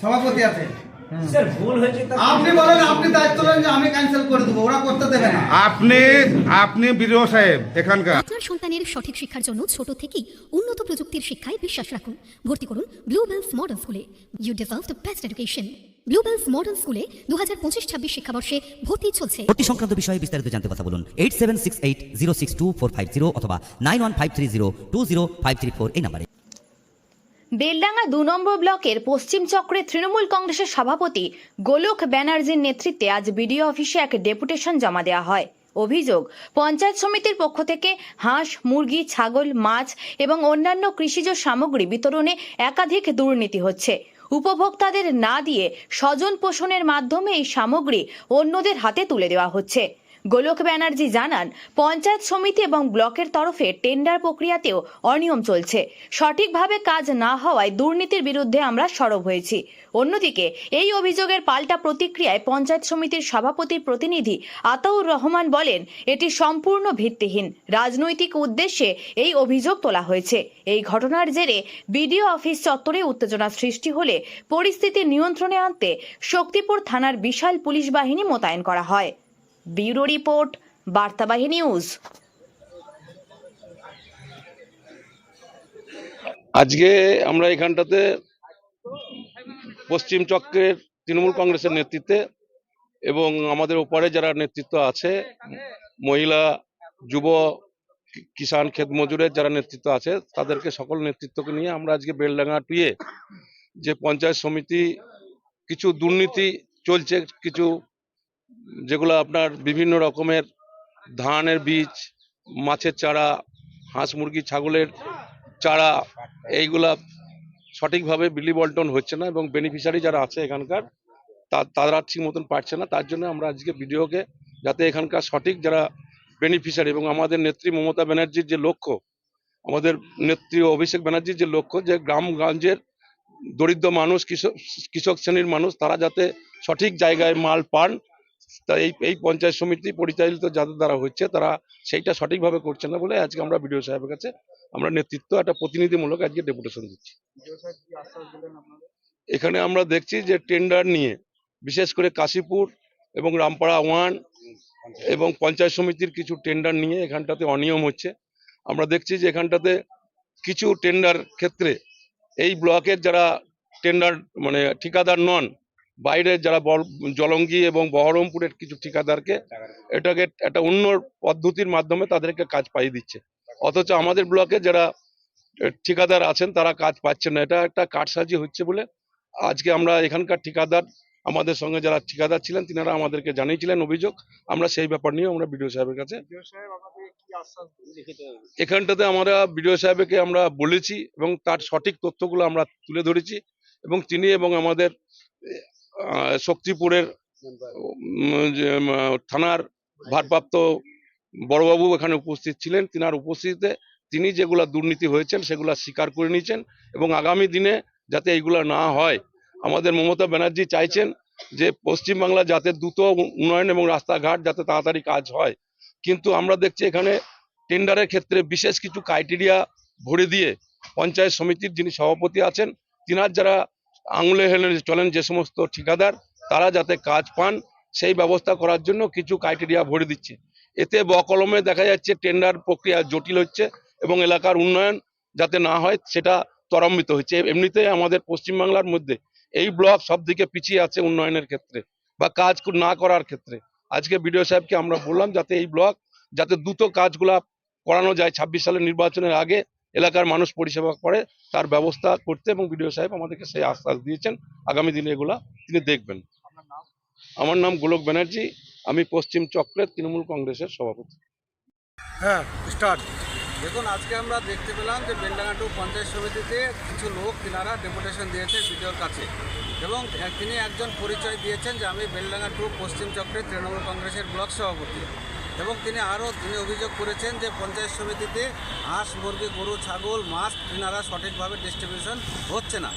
সভাপতি আছে। স্যার ভুল হয়েছে তা আপনি বলেন আপনি দায়িত্ব নেন যে আমি ক্যান্সেল করে দেবো ওরা করতে দেবে না। আপনি আপনি বিডিও সাহেব এখানকার। আপনার সন্তানের সঠিক শিক্ষার জন্য ছোট থেকেই উন্নত প্রযুক্তির শিক্ষায় বিশ্বাস রাখুন। ভর্তি করুন ব্লুবেলস মডার্ন স্কুলে you deserve the best education Bluebells Modern স্কুলে দু হাজার পঁচিশ ছাব্বিশ শিক্ষাবর্ষে ভর্তি চলছে। ভর্তি সংক্রান্ত বিষয়ে বিস্তারিত জানতে কথা বলুন eight seven six eight zero six two four five zero অথবা nine one five three zero two zero five three four এই নাম্বারে। বেলডাঙ্গা দু নম্বর ব্লকের পশ্চিম চক্রে তৃণমূল কংগ্রেসের সভাপতি গোলক ব্যানার্জির নেতৃত্বে আজ বিডিও অফিসে এক ডেপুটেশন জমা দেওয়া হয়। অভিযোগ, পঞ্চায়েত সমিতির পক্ষ থেকে হাঁস, মুরগি, ছাগল, মাছ এবং অন্যান্য কৃষিজ সামগ্রী বিতরণে একাধিক দুর্নীতি হচ্ছে। উপভোক্তাদের না দিয়ে স্বজন পোষণের মাধ্যমে এই সামগ্রী অন্যদের হাতে তুলে দেওয়া হচ্ছে। গোলক ব্যানার্জি জানান, পঞ্চায়েত সমিতি এবং ব্লকের তরফে টেন্ডার প্রক্রিয়াতেও অনিয়ম চলছে। সঠিকভাবে কাজ না হওয়ায় দুর্নীতির বিরুদ্ধে আমরা সরব হয়েছি। অন্যদিকে, এই অভিযোগের পাল্টা প্রতিক্রিয়ায় পঞ্চায়েত সমিতির সভাপতির প্রতিনিধি আতাউর রহমান বলেন, এটি সম্পূর্ণ ভিত্তিহীন। রাজনৈতিক উদ্দেশ্যে এই অভিযোগ তোলা হয়েছে। এই ঘটনার জেরে বিডিও অফিস চত্বরে উত্তেজনা সৃষ্টি হলে পরিস্থিতি নিয়ন্ত্রণে আনতে শক্তিপুর থানার বিশাল পুলিশ বাহিনী মোতায়েন করা হয়। Bureau report, Bartabahi News. আজকে আমরা এখানটাতে পশ্চিম চক্রের তৃণমূল কংগ্রেসের নেতৃত্বে এবং আমাদের ওপারে যারা নেতৃত্ব আছে, মহিলা, যুব কি- কিষাণ ক্ষেত মজুরের যারা নেতৃত্ব আছে, তাদেরকে সকল নেতৃত্বকে নিয়ে আমরা আজকে বেলডাঙ্গা টুয়ে যে পঞ্চায়েত সমিতি কিছু দুর্নীতি চলছে, কিছু যেগুলো আপনার বিভিন্ন রকমের ধানের বীজ, মাছের চারা, হাঁস মুরগি, ছাগলের চারা, এইগুলা সঠিকভাবে বিলি বন্টন হচ্ছে না এবং বেনিফিশিয়ারি যারা আছে এখানকার, তা- তারা ঠিক মতন পারছে না। তার জন্য আমরা আজকে ভিডিওকে যাতে এখানকার সঠিক যারা বেনিফিশিয়ারি এবং আমাদের নেত্রী মমতা ব্যানার্জির যে লক্ষ্য, আমাদের নেত্রী অভিষেক ব্যানার্জির যে লক্ষ্য যে গ্রামগঞ্জের দরিদ্র মানুষ, কৃষক কৃষক শ্রেণির মানুষ, তারা যাতে সঠিক জায়গায় মাল পান তা এই এই পঞ্চায়েত সমিতি পরিচালিত যাদের দ্বারা হচ্ছে তারা সেইটা সঠিকভাবে করছে না বলে আজকে আমরা বিডিও সাহেবের কাছে আমরা নেতৃত্ব একটা প্রতিনিধিমূলক আজকে ডেপুটেশন দিচ্ছি। এখানে আমরা দেখছি যে টেন্ডার নিয়ে বিশেষ করে কাশীপুর এবং রামপাড়া ওয়ান এবং পঞ্চায়েত সমিতির কিছু টেন্ডার নিয়ে এখানটাতে অনিয়ম হচ্ছে। আমরা দেখছি যে এখানটাতে কিছু টেন্ডার ক্ষেত্রে এই ব্লকের যারা টেন্ডার মানে ঠিকাদার নন বাইরের যারা জলঙ্গি এবং বহরমপুরের কিছু ঠিকাদারকে এটাকে একটা অন্য পদ্ধতির মাধ্যমে তাদেরকে কাজ পাইয়ে দিচ্ছে। অথচ আমাদের ব্লকে যারা ঠিকাদার আছেন তারা কাজ পাচ্ছেন না। এটা একটা কারসাজি হচ্ছে বলে আজকে আমরা এখানকার ঠিকাদার, আমাদের সঙ্গে যারা ঠিকাদার ছিলেন তিনারা আমাদেরকে জানিয়েছিলেন অভিযোগ। আমরা সেই ব্যাপার নিয়ে আমরা বিডিও সাহেবের কাছে এখানটাতে আমরা বিডিও সাহেবকে আমরা বলেছি এবং তার সঠিক তথ্যগুলো আমরা তুলে ধরেছি এবং তিনি এবং আমাদের শক্তিপুরের থানার ভারপ্রাপ্ত বড়বাবু এখানে উপস্থিত ছিলেন। তিনার উপস্থিতিতে তিনি যেগুলা দুর্নীতি হয়েছেন, সেগুলা স্বীকার করে নিয়েছেন এবং আগামী দিনে যাতে এইগুলা না হয়, আমাদের মমতা ব্যানার্জি চাইছেন যে, পশ্চিমবাংলা যাতে দ্রুত উন্নয়ন এবং রাস্তাঘাট যাতে তাড়াতাড়ি কাজ হয়। কিন্তু আমরা দেখছি এখানে টেন্ডারের ক্ষেত্রে বিশেষ কিছু ক্রাইটেরিয়া ভরে দিয়ে পঞ্চায়েত সমিতির যিনি সভাপতি আছেন, তিনার যারা আঙুলে হেলে চলেন যে সমস্ত ঠিকাদার, তারা যাতে কাজ পান, সেই ব্যবস্থা করার জন্য কিছু ক্রাইটেরিয়া ভরে দিচ্ছে। এতে বকলমে দেখা যাচ্ছে টেন্ডার প্রক্রিয়া জটিল হচ্ছে এবং এলাকার উন্নয়ন যাতে না হয় সেটা ত্বরান্বিত হচ্ছে। এমনিতেই আমাদের পশ্চিমবাংলার মধ্যে এই ব্লক সব দিকে পিছিয়ে আছে উন্নয়নের ক্ষেত্রে বা কাজ না করার ক্ষেত্রে। আজকে বিডিও সাহেবকে আমরা বললাম যাতে এই ব্লক যাতে দ্রুত কাজগুলা করানো যায়। ছাব্বিশ সালের নির্বাচনের আগে এলাকার মানুষ পরিষেবা করে তার ব্যবস্থা করতে এবং বিডিও সাহেব আমাদেরকে সেই আশ্বাস দিয়েছেন। আগামী দিনে এগুলা তিনি দেখবেন। আমার নাম গোলক ব্যানার্জি। আমি পশ্চিম চক্রের তৃণমূল কংগ্রেসের সভাপতি। হ্যাঁ স্টার্ট দেখুন আজকে আমরা দেখতে পেলাম যে বেলডাঙ্গা টু পঞ্চায়েত সমিতিতে কিছু লোক তিনারা ডেপুটেশন দিয়েছে বিডিওর কাছে এবং তিনি একজন পরিচয় দিয়েছেন যে আমি বেলডাঙ্গা টু পশ্চিম চক্রের তৃণমূল কংগ্রেসের ব্লক সভাপতি। এবং তিনি আরও তিনি অভিযোগ করেছেন যে পঞ্চায়েত সমিতিতে হাঁস, মুরগি, গরু, ছাগল, মাছ তিনারা সঠিকভাবে ডিস্ট্রিবিউশন হচ্ছে না।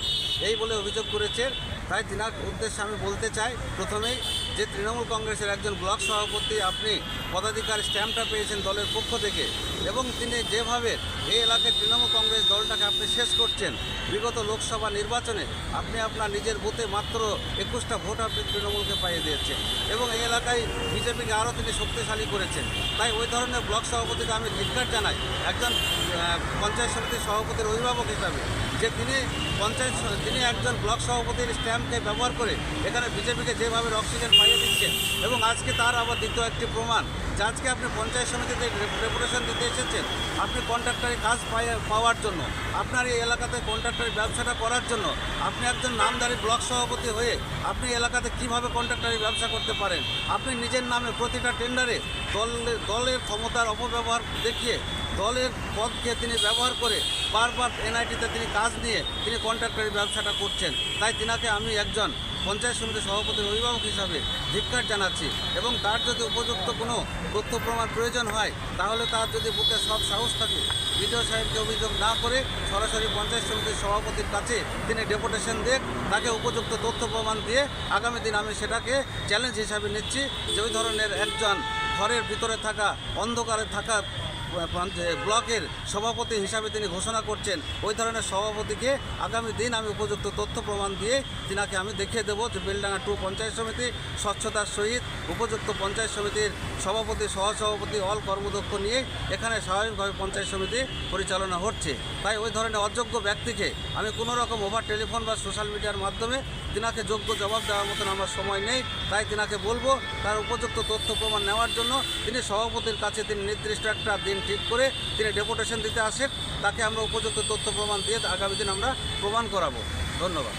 এই বলে অভিযোগ করেছে। তাই তিনার উদ্দেশ্যে আমি বলতে চাই, প্রথমেই যে তৃণমূল কংগ্রেসের একজন ব্লক সভাপতি আপনি পদাধিকার স্ট্যাম্পটা পেয়েছেন দলের পক্ষ থেকে, এবং তিনি যেভাবে এই এলাকায় তৃণমূল কংগ্রেস দলটাকে আপনি শেষ করছেন, বিগত লোকসভা নির্বাচনে আপনি আপনার নিজের বুথে মাত্র একুশটা ভোট আপনি তৃণমূলকে পাইয়ে দিয়েছেন, এবং এই এলাকায় বিজেপিকে আরও তিনি শক্তিশালী করেছেন। তাই ওই ধরনের ব্লক সভাপতিকে আমি ধিক্কার জানাই, একজন পঞ্চায়েত সমিতির সভাপতির অভিভাবক হিসাবে। যে তিনি পঞ্চায়েত তিনি একজন ব্লক সভাপতির স্ট্যাম্পকে ব্যবহার করে এখানে বিজেপিকে যেভাবে অক্সিজেন পাইয়ে দিচ্ছেন এবং আজকে তার আবার দ্বিতীয় একটি প্রমাণ যে আজকে আপনি পঞ্চায়েত সমিতিতে রেপুটেশন দিতে এসেছেন, আপনি কন্ট্রাক্টারের কাজ পাওয়ার জন্য, আপনার এই এলাকাতে কন্ট্রাক্টারের ব্যবসাটা করার জন্য, আপনি একজন নামদারি ব্লক সভাপতি হয়ে আপনি এলাকাতে কীভাবে কন্ট্রাক্টারের ব্যবসা করতে পারেন? আপনি নিজের নামে প্রতিটা টেন্ডারে দলের দলের ক্ষমতার অপব্যবহার দেখিয়ে দলের পদকে তিনি ব্যবহার করে বারবার এনআইটিতে তিনি কাজ নিয়ে তিনি কন্ট্রাক্টারি ব্যবসাটা করছেন। তাই তিনাকে আমি একজন পঞ্চায়েত সমিতির সভাপতির অভিভাবক হিসাবে ধিক্কার জানাচ্ছি এবং তার যদি উপযুক্ত কোনো তথ্য প্রমাণ প্রয়োজন হয়, তাহলে তার যদি বুকে সব সাহস থাকে, বিডিও সাহেবকে অভিযোগ না করে সরাসরি পঞ্চায়েত সমিতির সভাপতির কাছে তিনি ডেপুটেশন দেখ, তাকে উপযুক্ত তথ্য প্রমাণ দিয়ে আগামী দিন আমি সেটাকে চ্যালেঞ্জ হিসাবে নিচ্ছি। যে ওই ধরনের একজন ঘরের ভিতরে থাকা, অন্ধকারে থাকা ব্লকের সভাপতি হিসাবে তিনি ঘোষণা করছেন, ওই ধরনের সভাপতিকে আগামী দিন আমি উপযুক্ত তথ্য প্রমাণ দিয়ে তিনাকে আমি দেখিয়ে দেবো যে বেলডাঙ্গা টু পঞ্চায়েত সমিতি, স্বচ্ছতার সহিত উপযুক্ত পঞ্চায়েত সমিতির সভাপতি, সহসভাপতি, অল কর্মদক্ষ নিয়ে এখানে স্বাভাবিকভাবে পঞ্চায়েত সমিতি পরিচালনা হচ্ছে। তাই ওই ধরনের অযোগ্য ব্যক্তিকে আমি কোনো রকম ওভার টেলিফোন বা সোশ্যাল মিডিয়ার মাধ্যমে তিনাকে যোগ্য জবাব দেওয়ার মতন আমার সময় নেই। তাই তিনাকে বলব, তার উপযুক্ত তথ্য প্রমাণ নেওয়ার জন্য তিনি সভাপতির কাছে তিনি নির্দিষ্ট একটা দিন ঠিক করে তিনি ডেপুটেশন দিতে আসেন। তাকে আমরা উপযুক্ত তথ্য প্রমাণ দিয়ে আগামী দিন আমরা প্রমাণ করাবো। ধন্যবাদ।